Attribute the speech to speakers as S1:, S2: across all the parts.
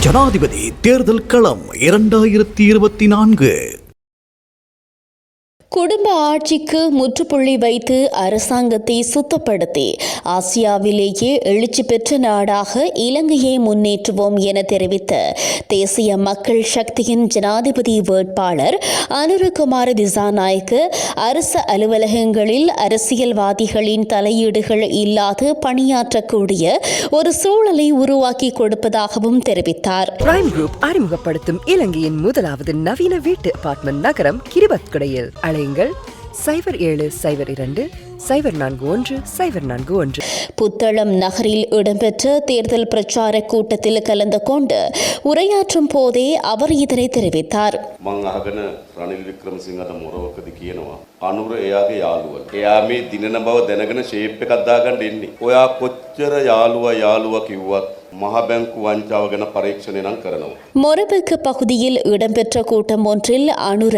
S1: ஜனாதிபதி தேர்தல் களம் இரண்டாயிரத்தி இருபத்தி நான்கு.
S2: குடும்ப ஆட்சிக்கு முற்றுப்புள்ளி வைத்து அரசாங்கத்தை சுத்தப்படுத்தி ஆசியாவிலேயே எழுச்சி பெற்ற நாடாக இலங்கையை முன்னேற்றுவோம் என தெரிவித்த தேசிய மக்கள் சக்தியின் ஜனாதிபதி வேட்பாளர் அனுரகுமார திசாநாயக்கு அரசு அலுவலகங்களில் அரசியல்வாதிகளின் தலையீடுகள் இல்லாது பணியாற்றக்கூடிய ஒரு சூழலை உருவாக்கி கொடுப்பதாகவும் தெரிவித்தார்.
S3: பிரைம் குரூப் அறிமுகப்படுத்தும் இலங்கையின் முதலாவது நவீன வீட்டு அபார்ட்மெண்ட் நகரம் கிரிபத்குடையில். அழையுங்கள் சைபர் ஏழு சைபர் இரண்டு சைபர் நான்கு ஒன்று சைபர் நான்கு ஒன்று
S2: புத்தளம் நகரில் இடம்பெற்ற தேர்தல் பிரச்சார கூட்டத்தில் கலந்து கொண்டு உரையாற்றும் போதே அவர் இதனை தெரிவித்தார்
S4: මං අහගෙන රනිල් වික්‍රමසිංහට මොරවකද කියනවා. අනුර එයාගේ යාළුව. එයා මේ දිනන බව දැනගෙන ශේප් එකක් දාගන්න එන්නේ. ඔයා කොච්චර යාළුවා යාළුවා කිව්වත් මහ බැංකු වංචාව ගැන පරීක්ෂණය නම් කරනවා.
S2: மொரபெக்கு பகுதியில் இடம்பெற்ற கூட்டம் ஒன்றில் அனுர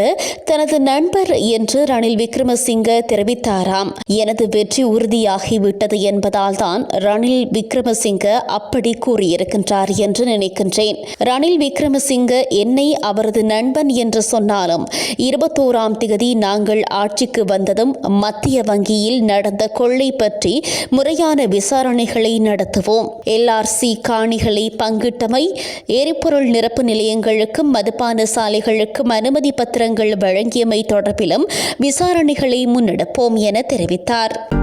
S2: தனது நண்பர் என்று ரணில் விக்ரமசிங்க தெரிவித்தாராம் எனது வெற்றி உறுதியாகிவிட்டது என்பதால் தான் ரணில் விக்ரமசிங்க அப்படி கூறியிருக்கின்றார் என்று நினைக்கின்றேன். ரணில் விக்ரமசிங்க என்னை அவரது நண்பன் என்று சொன்னாலும் இருபத்தோராம் திகதி நாங்கள் ஆட்சிக்கு வந்ததும் மத்திய வங்கியில் நடந்த கொள்ளை பற்றி முறையான விசாரணைகளை நடத்துவோம். எல்ஆர்சி காணிகளை பங்கிட்டமை எரிபொருள் நிரப்பு நிலையங்களுக்கும் மதுபான சாலைகளுக்கும் அனுமதி பத்திரங்கள் வழங்கியமை தொடர்பிலும் விசாரணைகளை முன்னெடுப்போம் என தெரிவித்தார் வைத்தார்.